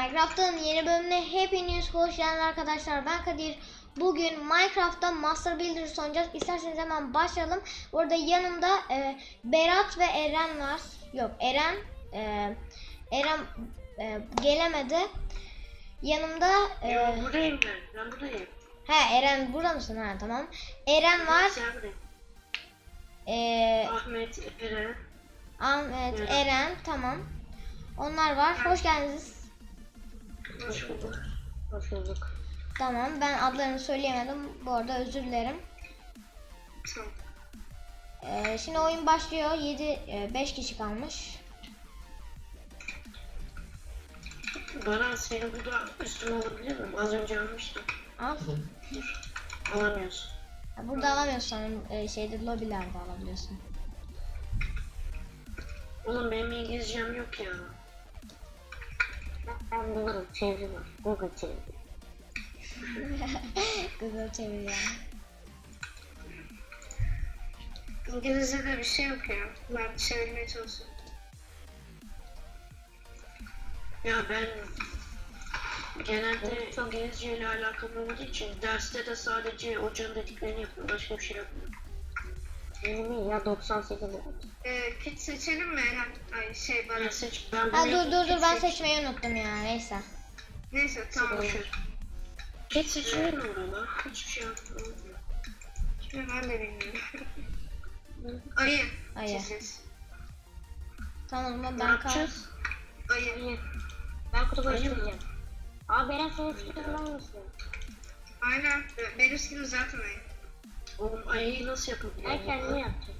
Minecraft'ın yeni bölümüne hepiniz hoş geldiniz arkadaşlar. Ben Kadir. Bugün Minecraft'ta Master Builders oynayacağız. İsterseniz hemen başlayalım. Orada yanımda e, Berat ve Eren var. Yok Eren e, Eren e, gelemedi. Yanımda e, Ya buradayım ben. Ben buradayım. he Eren burada mısın? Ha tamam. Eren var. Sen buradayım. E, Ahmet, Eren. Ahmet, Eren. Eren tamam. Onlar var. Hoş geldiniz. Hoş bulduk. Hoş bulduk. Tamam ben adlarını söyleyemedim. Bu arada özür dilerim. Tamam. Ee, şimdi oyun başlıyor. 7 5 kişi kalmış. Bana seni burada üstüne alabilir miyim? Az önce almıştım. Al. Dur. Alamıyorsun. Ya Burada alamıyorsun. Ee, şeyde lobilerde alabiliyorsun. Oğlum benim İngilizcem yok ya. Ben bulurum. Çeviri var. Google çeviri. Google çevir ya. İngilizce'de bir şey yok ya. Ben çevirmeye çalışıyorum. Ya ben genelde İngilizce ile alakalı olduğu için derste de sadece hocanın dediklerini yapıyorum. Başka bir şey yapmıyorum. 20 ya 98 Ee, kit seçelim mi Eren? Ay şey bana. Ben seç. Ben Ha dur dur dur ben seç- seçmeyi unuttum ya. Neyse. Neyse tamam. Boş ver. Geç seçilir mi orada? Hiçbir şey yapmıyorum. Şimdi ben de bilmiyorum. Ayı. Ayı. çizeceğiz. Tamam o zaman Ne ben kal. yapacağız? Ayı. Ben kutu başlayacağım. Abi Beren senin fikrini kullanmışsın. Aynen. Benim skinim zaten ayı. Oğlum ayıyı nasıl yapabilirim? Ben kendimi yaptım.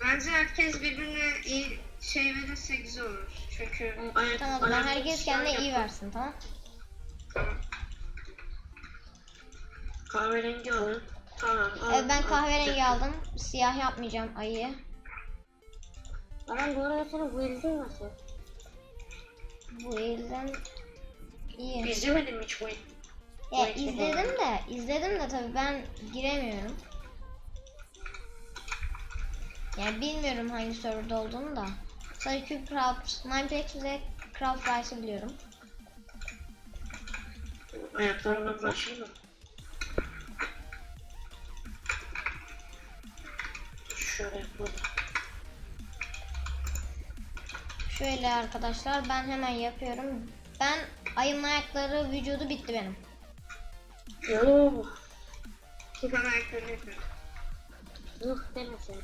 Bence herkes birbirine iyi şey verirse güzel olur. Çünkü Ayak, Tamam o zaman ayak herkes işler kendine iyi versin tamam. Kahverengi alın. Tamam. al, Evet, ben al. kahverengi aldım. Siyah yapmayacağım ayıyı. Beren bu arada senin build'in nasıl? Bu elden iyi. İzlemedim hiç bu. Ya izledim de, izledim de tabii ben giremiyorum. Yani bilmiyorum hangi serverda olduğunu da. Sadece Cubecraft, Mineplex ve Craft Rice'ı biliyorum. Ayaklarımdan başlayayım mı? Şöyle yapalım. Şöyle arkadaşlar ben hemen yapıyorum. Ben ayımın ayakları vücudu bitti benim. Ben ayaklarını yapıyorum. Yuh demesin.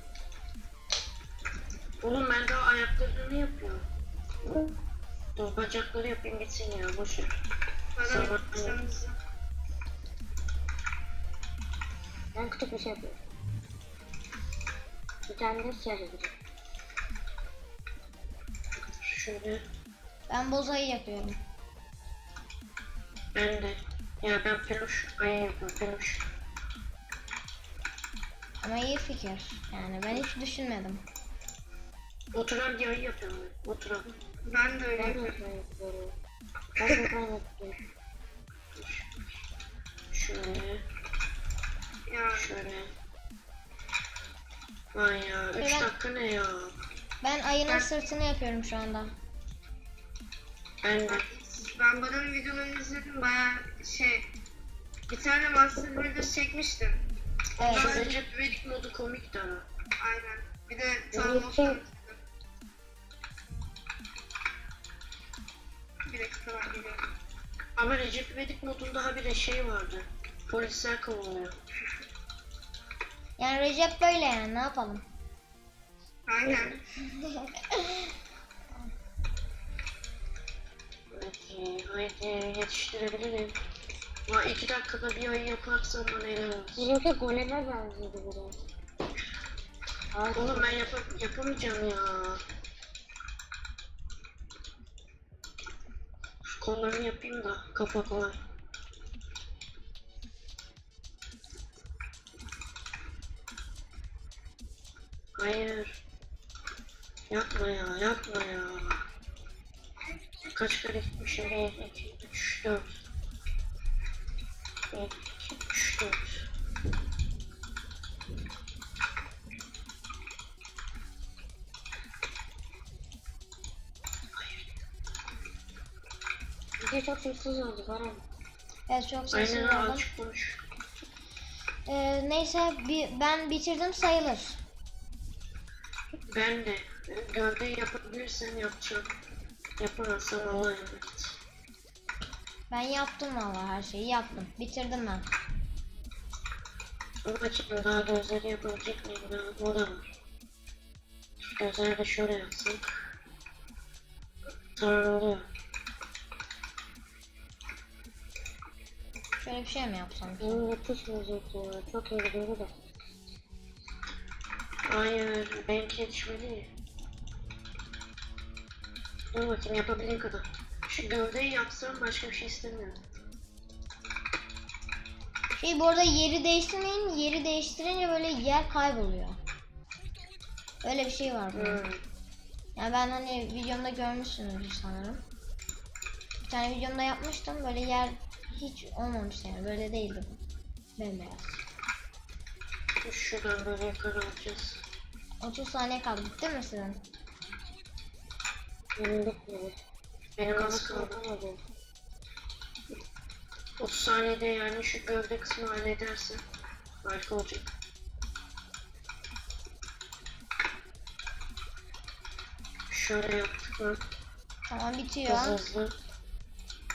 Oğlum ben daha ayaklarını yapıyorum. Dur bacakları yapayım gitsin ya boş ver. Bana Sabah-. Ben küçük bir şey yapıyorum. Bir tane de siyah yapacağım. Şöyle Ben bozayı yapıyorum. ben de. Ya ben peluş ayı yapıyorum peluş. Ama iyi fikir. Yani ben hiç düşünmedim. Oturan bir ayı yapıyorum ben. Oturan. Ben de öyle Ben de yapıyorum. Ben de yapıyorum. Şöyle. Ya Şöyle. Vay ya 3 Ben- dakika ne ya? Ben ayının sırtını yapıyorum şu anda. Ben de. Ben Baran'ın videolarını izledim baya şey bir tane Master Builders çekmiştim. Evet. Şu Recep İvedik modu komikti ama. Aynen. Bir de tanrı için- Bir dakika ben geliyorum. Ama Recep İvedik modunda ha bir de şey vardı. Polisler kovalıyor. Yani Recep böyle yani ne yapalım? Aynen. Haydi, haydi yetiştirebilirim. Ya iki dakikada bir ayı yaparsam bana olsun. Bizimki goleler benzedi biraz. Abi Oğlum ben yap yapamayacağım ya. Şu kollarını yapayım da kafa kolay. Hayır. Yapma ya, yapma ya. Kaç kere gitmişim? 1, 2, 3, 4. 1, 2, 3, 4. çok sessiz oldu Baran. Evet çok sessiz Aynen oldum. açık konuş. Ee, neyse bi- ben bitirdim sayılır. Ben de gövde yapabilirsem yapacağım. Yapamazsam Allah'a emanet. Ben yaptım valla her şeyi yaptım. Bitirdim ben. Ama bakayım daha gözleri yapabilecek miyim? Daha o da var. Şu Gözleri de şöyle yapsak. Tamam oluyor. Şöyle bir şey mi yapsam? Benim yetişmeyecek ya. Çok iyi gidiyor da. Hayır, benimki yetişmedi. Dur bakayım yapabildiğim kadar. Şu gövdeyi yapsam başka bir şey istemiyorum. Şey bu arada yeri değiştirmeyin. Yeri değiştirince böyle yer kayboluyor. Öyle bir şey var bunun. Hmm. Yani ben hani videomda görmüşsünüzdür sanırım. Bir tane videomda yapmıştım. Böyle yer hiç olmamış yani. Böyle değildi bu. Bembeyaz. Şuradan böyle yukarı alacağız. 30 saniye kaldı. Bitti mi sizin? Benim bitmedi. Benim az kaldı. yapamadım. 30 saniyede yani şu gövde kısmını halledersen harika olacak. Şöyle yaptık mı? Tamam bitiyor. Hızlı hızlı.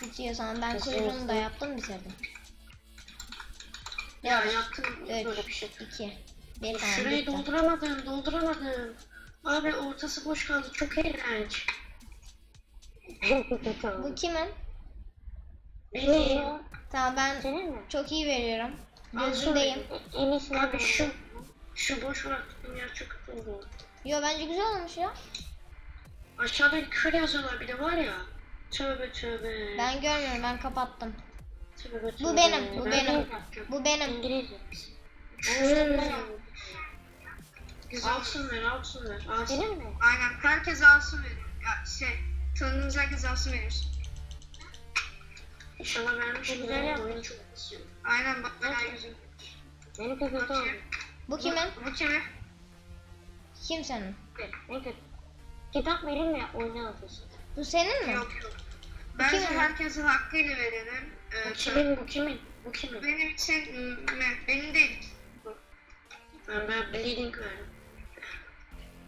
Bitiyor tamam. Ben Hızlı kuyruğunu da yaptım bitirdim. Ya Yavaş. yaptım böyle bir Üç, şey. iki, bir tamam Şurayı bitti. dolduramadım, dolduramadım. Abi ortası boş kaldı, çok iğrenç. Bu kimin? Benim. Tamam ben Senin mi? çok iyi veriyorum. Gözündeyim. En iyisini Abi şu, şu boş bıraktığım yer çok kötü oldu. Yo bence güzel olmuş ya. Aşağıda küfür yazıyorlar bir de var ya. Tövbe tövbe. Ben görmüyorum ben kapattım. Tövbe tövbe. Bu benim, bu Ben benim. de yapacağım. Bu benim. İngilizce. Hmm. Alsın ver, alsın ver. Alsın. Senin mi? Aynen herkes alsın verir. Ya şey tanıdığınız herkes alsın verir. İnşallah vermişim. Güzel. Oyun çok basıyor. Aynen bak bayağı güzel. Benim kötü oldu. Bu kimin? Bu kimin? Kim senin? Ne kötü. Kitap verin mi alıyorsun? Bu senin mi? Yok yok. Bence kimin? herkese hakkıyla verelim. Ee, Bu kimin, bu kimin? Bu kimin? Benim için mm, benim değil. Ben, ben bleeding verdim.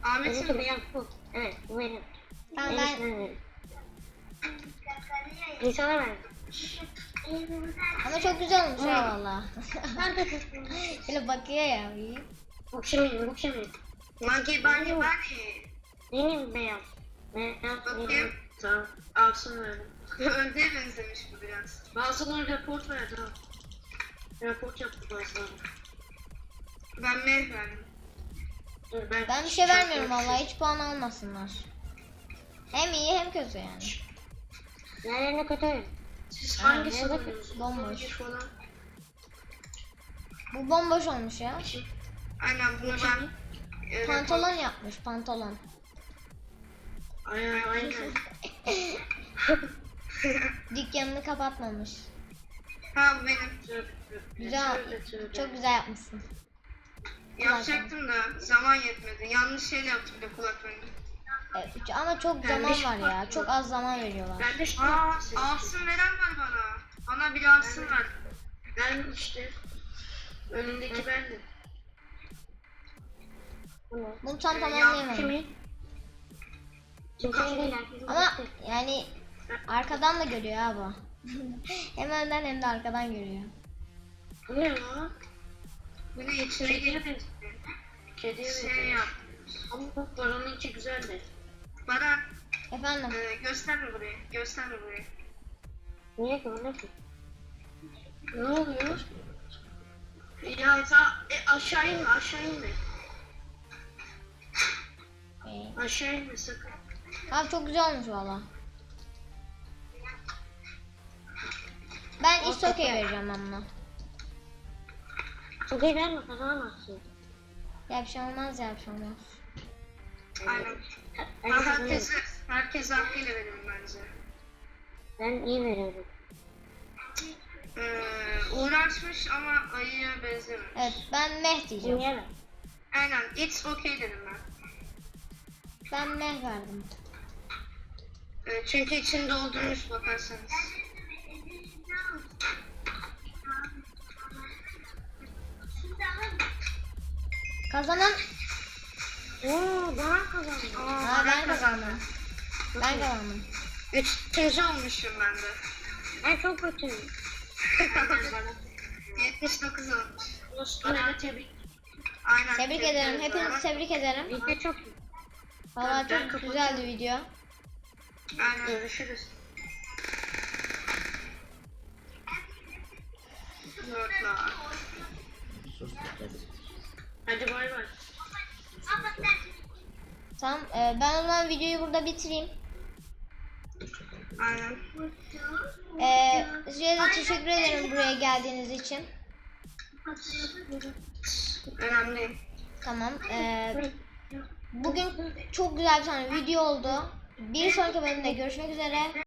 Ahmet'in bu. Evet bu benim. Tamam En ben. İnsana ver. ama çok güzel olmuş ha valla. Böyle bakıyor ya. kimin, bu kimin? Magi Bani Bani. Benim beyaz. Beyaz Bakayım. benim. Tamam, alsın verdim. Öldüğe benzemiş bu biraz. Bazıları raport verdi ha. Raport yaptı bazıları. Ben meh verdim. Dur ben... Ben bir şey vermiyorum valla hiç puan almasınlar. Hem iyi hem kötü yani. Yerlerine kötü. Siz Ha, hangisi ne bakın? oynuyorsunuz? Bomboş. Hangi falan? Bu bomboş olmuş ya. Aynen bunu ben Pantolon yapmış pantolon. Aynen, aynen. Dükkanını kapatmamış. Ha bu benim. Güzel. Çok güzel yapmışsın. Yapacaktım da zaman yetmedi. Yanlış şeyle yaptım bir de kulaklığını. Evet, ama çok zaman var ya. Çok az zaman veriyorlar. Ben de şu Aa, alsın veren var bana. Bana bir alsın ver. Ben işte. Önündeki bendim. Bunu tam Ee, tamamlayamadım. Herkesin Ama yani arkadan da görüyor ha bu. hem önden hem de arkadan görüyor. Bu ne lan? Bu ne içine girdi. Kediye Şey benziyor. yap. Ama bu Baran'ınki güzeldi. Bana Efendim. e, gösterme burayı. Gösterme burayı. Niye ki ne ki? Ne oluyor? Ya ta, e, aşağı inme, aşağı inme. Aşağı inme sakın. abi çok güzel olmuş valla. Ben iç okey vereceğim ben buna. Çok iyi verme kazanamazsın. Ya bir şey olmaz ya bir şey olmaz. Aynen. Ama herkese, herkese hakkıyla verelim bence. Ben iyi veriyorum. Ee, uğraşmış ama ayıya benzememiş. Evet ben meh diyeceğim. Dinleyemem. Aynen it's okay dedim ben. Ben meh verdim. Ee, çünkü içini doldurmuş bakarsanız. Kazanan Oo ben kazandım. Aa, Ha, ben kazandım. Ben kazandım. Üçüncü olmuşum ben de. Ben çok kötüyüm. 79 olmuş. Dostlarına tebrik. Aynen. Tebrik ederim. Hepinizi tebrik ederim. Video çok. Valla Ben çok güzeldi video. Aynen. Görüşürüz. Dörtler. Hadi bay bay. Tamam e, ben o zaman videoyu burada bitireyim. Aynen. E, size de teşekkür ederim buraya geldiğiniz için. Önemli. Tamam. e, bugün çok güzel bir tane video oldu. Bir sonraki bölümde görüşmek üzere.